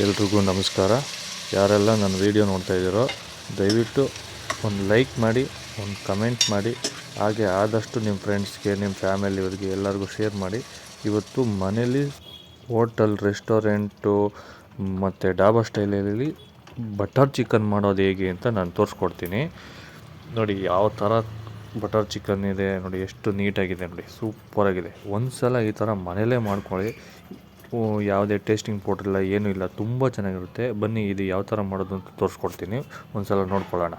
ಎಲ್ರಿಗೂ ನಮಸ್ಕಾರ. ಯಾರೆಲ್ಲ ನನ್ನ ವೀಡಿಯೋ ನೋಡ್ತಾ ಇದ್ದೀರೋ, ದಯವಿಟ್ಟು ಒಂದು ಲೈಕ್ ಮಾಡಿ, ಒಂದು ಕಮೆಂಟ್ ಮಾಡಿ, ಹಾಗೆ ಆದಷ್ಟು ನಿಮ್ಮ ಫ್ರೆಂಡ್ಸ್ಗೆ, ನಿಮ್ಮ ಫ್ಯಾಮಿಲಿಯವ್ರಿಗೆ ಎಲ್ಲರಿಗೂ ಶೇರ್ ಮಾಡಿ. ಇವತ್ತು ಮನೇಲಿ ಹೋಟೆಲ್, ರೆಸ್ಟೋರೆಂಟು, ಮತ್ತು ಡಾಬಾ ಸ್ಟೈಲಲ್ಲಿ ಬಟರ್ ಚಿಕನ್ ಮಾಡೋದು ಹೇಗೆ ಅಂತ ನಾನು ತೋರಿಸ್ಕೊಡ್ತೀನಿ. ನೋಡಿ, ಯಾವ ಥರ ಬಟರ್ ಚಿಕನ್ ಇದೆ, ನೋಡಿ, ಎಷ್ಟು ನೀಟಾಗಿದೆ, ನೋಡಿ, ಸೂಪರಾಗಿದೆ. ಒಂದು ಸಲ ಈ ಥರ ಮನೇಲೇ ಮಾಡ್ಕೊಳ್ಳಿ. ಯಾವುದೇ ಟೇಸ್ಟಿಂಗ್ ಪೌಡ್ರ್ ಇಲ್ಲ ಏನೂ ಇಲ್ಲ ತುಂಬ ಚೆನ್ನಾಗಿರುತ್ತೆ. ಬನ್ನಿ ಇದು ಯಾವ ಥರ ಮಾಡೋದು ಅಂತ ತೋರಿಸ್ಕೊಡ್ತೀನಿ. ಒಂದು ಸಲ ನೋಡ್ಕೊಳ್ಳೋಣ.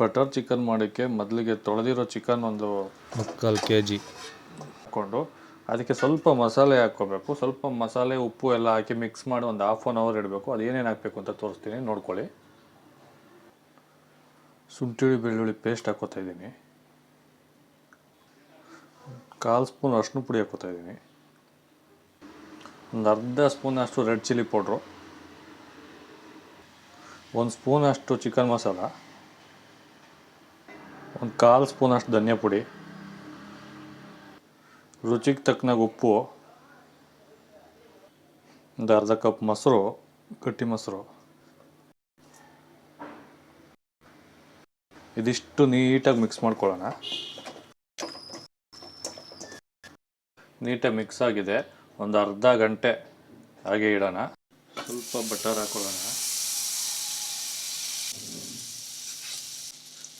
ಬಟರ್ ಚಿಕನ್ ಮಾಡೋಕ್ಕೆ ಮೊದಲಿಗೆ ತೊಳೆದಿರೋ ಚಿಕನ್ ಒಂದು ಮುಕ್ಕಾಲು ಕೆ ಜಿ ಹಾಕ್ಕೊಂಡು ಅದಕ್ಕೆ ಸ್ವಲ್ಪ ಮಸಾಲೆ ಹಾಕ್ಕೋಬೇಕು. ಸ್ವಲ್ಪ ಮಸಾಲೆ ಉಪ್ಪು ಎಲ್ಲ ಹಾಕಿ ಮಿಕ್ಸ್ ಮಾಡಿ ಒಂದು ಹಾಫ್ ಆನ್ ಅವರ್ ಇಡಬೇಕು. ಅದು ಏನೇನು ಹಾಕಬೇಕು ಅಂತ ತೋರಿಸ್ತೀನಿ. ನೋಡ್ಕೊಳ್ಳಿ. ಶುಂಠಿ ಬೆಳ್ಳುಳ್ಳಿ ಪೇಸ್ಟ್ ಹಾಕೋತಾ ಇದ್ದೀನಿ. ಕಾಲು ಸ್ಪೂನ್ ಅರ್ಶಿನ ಪುಡಿ ಹಾಕೋತಾ ಇದ್ದೀನಿ. ಒಂದು ಅರ್ಧ ಸ್ಪೂನ್ ಅಷ್ಟು ರೆಡ್ ಚಿಲ್ಲಿ ಪೌಡ್ರು, ಒಂದು ಸ್ಪೂನ್ ಅಷ್ಟು ಚಿಕನ್ ಮಸಾಲ, ಒಂದು ಕಾಲು ಸ್ಪೂನ್ ಅಷ್ಟು ಧನಿಯಾ ಪುಡಿ, ರುಚಿಗೆ ತಕ್ಕನಾಗ ಉಪ್ಪು, ಒಂದು ಅರ್ಧ ಕಪ್ ಮೊಸರು, ಗಟ್ಟಿ ಮೊಸರು. ಇದಿಷ್ಟು ನೀಟಾಗಿ ಮಿಕ್ಸ್ ಮಾಡ್ಕೊಳ್ಳೋಣ. ನೀಟಾಗಿ ಮಿಕ್ಸ್ ಆಗಿದೆ. ಒಂದು ಅರ್ಧ ಗಂಟೆ ಹಾಗೆ ಇಡೋಣ. ಸ್ವಲ್ಪ ಬಟರ್ ಹಾಕೊಳ್ಳೋಣ.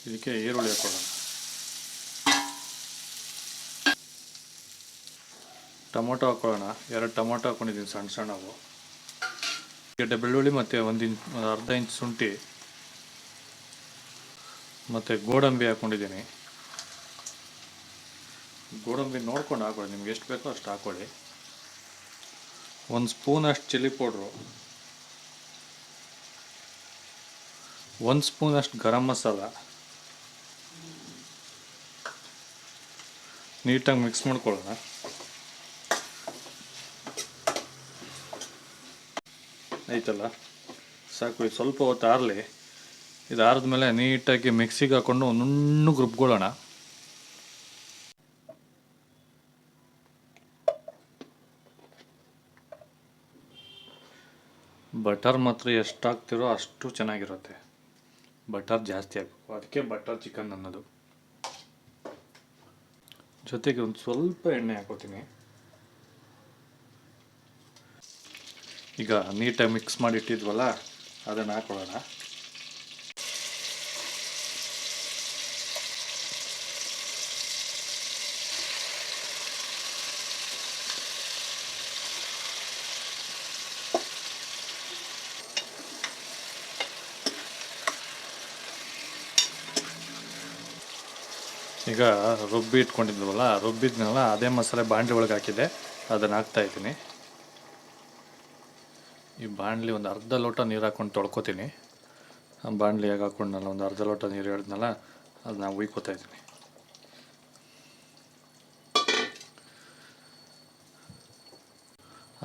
ಇದಕ್ಕೆ ಈರುಳ್ಳಿ ಹಾಕೊಳ್ಳೋಣ. ಟೊಮೊಟೊ ಹಾಕೊಳ್ಳೋಣ. ಎರಡು ಟೊಮೊಟೊ ಹಾಕೊಂಡಿದ್ದೀನಿ ಸಣ್ಣ ಸಣ್ಣವು. ಗೆಡ್ಡೆ ಬೆಳ್ಳುಳ್ಳಿ ಮತ್ತು ಒಂದು ಇಂಚ್ ಒಂದು ಅರ್ಧ ಇಂಚ್ ಶುಂಠಿ ಮತ್ತು ಗೋಡಂಬಿ ಹಾಕ್ಕೊಂಡಿದ್ದೀನಿ ಗೋಡಂಬಿ ನೋಡ್ಕೊಂಡು ಹಾಕೊಳ್ಳಿ. ನಿಮ್ಗೆ ಎಷ್ಟು ಬೇಕೋ ಅಷ್ಟು ಹಾಕೊಳ್ಳಿ. ಒಂದು ಸ್ಪೂನ್ ಅಷ್ಟು ಚಿಲ್ಲಿ ಪೌಡ್ರು. ಒಂದು ಸ್ಪೂನ್ ಅಷ್ಟು ಗರಂ ಮಸಾಲ. ನೀಟಾಗಿ ಮಿಕ್ಸ್ ಮಾಡ್ಕೊಳ್ಳೋಣ. ಆಯ್ತಲ್ಲ? ಸಾಕು ಇದು ಸ್ವಲ್ಪ ಹೊತ್ತು ಆರಲಿ. ಇದು ಆರಿದ್ಮೇಲೆ ನೀಟಾಗಿ ಮಿಕ್ಸಿಗೆ ಹಾಕ್ಕೊಂಡು ನುಣ್ಣಗೆ ರುಬ್ಕೊಳ್ಳೋಣ ಬಟರ್ ಮಾತ್ರ ಎಷ್ಟು ಹಾಕ್ತಿರೋ ಅಷ್ಟು ಚೆನ್ನಾಗಿರುತ್ತೆ. ಬಟರ್ ಜಾಸ್ತಿ ಹಾಕಬೇಕು ಅದಕ್ಕೆ ಬಟರ್ ಚಿಕನ್ ಅನ್ನೋದು. ಜೊತೆಗೆ ಒಂದು ಸ್ವಲ್ಪ ಎಣ್ಣೆ ಹಾಕೋತೀನಿ ಈಗ ನೀಟಾಗಿ ಮಿಕ್ಸ್ ಮಾಡಿ ಇಟ್ಟಿದ್ವಲ್ಲ ಅದನ್ನು ಹಾಕೊಳ್ಳೋಣ. ಈಗ ರುಬ್ಬಿ ಇಟ್ಕೊಂಡಿದ್ವಲ್ಲ ರುಬ್ಬಿದ್ನಲ್ಲ ಅದೇ ಮಸಾಲೆ ಬಾಣಲಿ ಒಳಗೆ ಹಾಕಿದೆ, ಅದನ್ನು ಹಾಕ್ತಾ ಇದ್ದೀನಿ. ಈ ಬಾಣಲಿ ಒಂದು ಅರ್ಧ ಲೋಟ ನೀರು ಹಾಕ್ಕೊಂಡು ತೊಳ್ಕೊತೀನಿ. ಆ ಹೇಗೆ ಹಾಕ್ಕೊಂಡಲ್ಲ ಒಂದು ಅರ್ಧ ಲೋಟ ನೀರು ಹೇಳಿದ್ನಲ್ಲ, ಅದನ್ನ ಉಯ್ಕೋತಾ ಇದ್ದೀನಿ.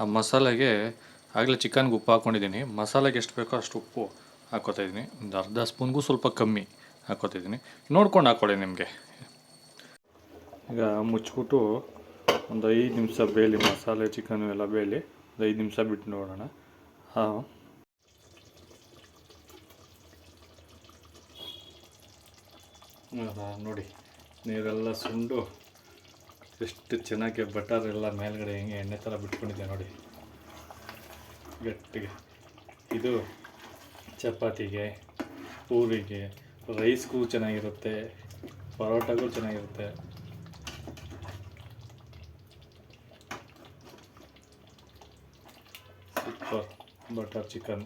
ಆ ಮಸಾಲೆಗೆ ಆಗಲೇ ಚಿಕನ್ಗೆ ಉಪ್ಪು ಹಾಕ್ಕೊಂಡಿದ್ದೀನಿ. ಮಸಾಲೆಗೆ ಎಷ್ಟು ಬೇಕೋ ಅಷ್ಟು ಉಪ್ಪು ಹಾಕ್ಕೋತಾ ಇದ್ದೀನಿ. ಒಂದು ಅರ್ಧ ಸ್ಪೂನ್ಗೂ ಸ್ವಲ್ಪ ಕಮ್ಮಿ ಹಾಕ್ಕೋತಿದ್ದೀನಿ ನೋಡ್ಕೊಂಡು ಹಾಕ್ಕೊಳ್ಳಿ ನಿಮಗೆ. ಈಗ ಮುಚ್ಚಿಬಿಟ್ಟು ಒಂದು ಐದು ನಿಮಿಷ ಬೇಯಲಿ ಮಸಾಲೆ ಚಿಕನು ಎಲ್ಲ ಬೇಯಲಿ ಒಂದು ಐದು ನಿಮಿಷ ಬಿಟ್ಟು ನೋಡೋಣ. ಹಾಂ. ನೋಡಿ, ನೀರೆಲ್ಲ ಸುಂಡು. ಎಷ್ಟು ಚೆನ್ನಾಗಿ ಬಟರ್ ಎಲ್ಲ ಮೇಲ್ಗಡೆ ಹೆಂಗೆ ಎಣ್ಣೆ ಥರ ಬಿಟ್ಕೊಂಡಿದೆ ನೋಡಿ. ಗಟ್ಟಿಗೆ. ಇದು ಚಪಾತಿಗೆ, ಪೂರಿಗೆ ರೈಸ್ಗೂ ಚೆನ್ನಾಗಿರುತ್ತೆ ಪರೋಟಗೂ ಚೆನ್ನಾಗಿರುತ್ತೆ. Super butter chicken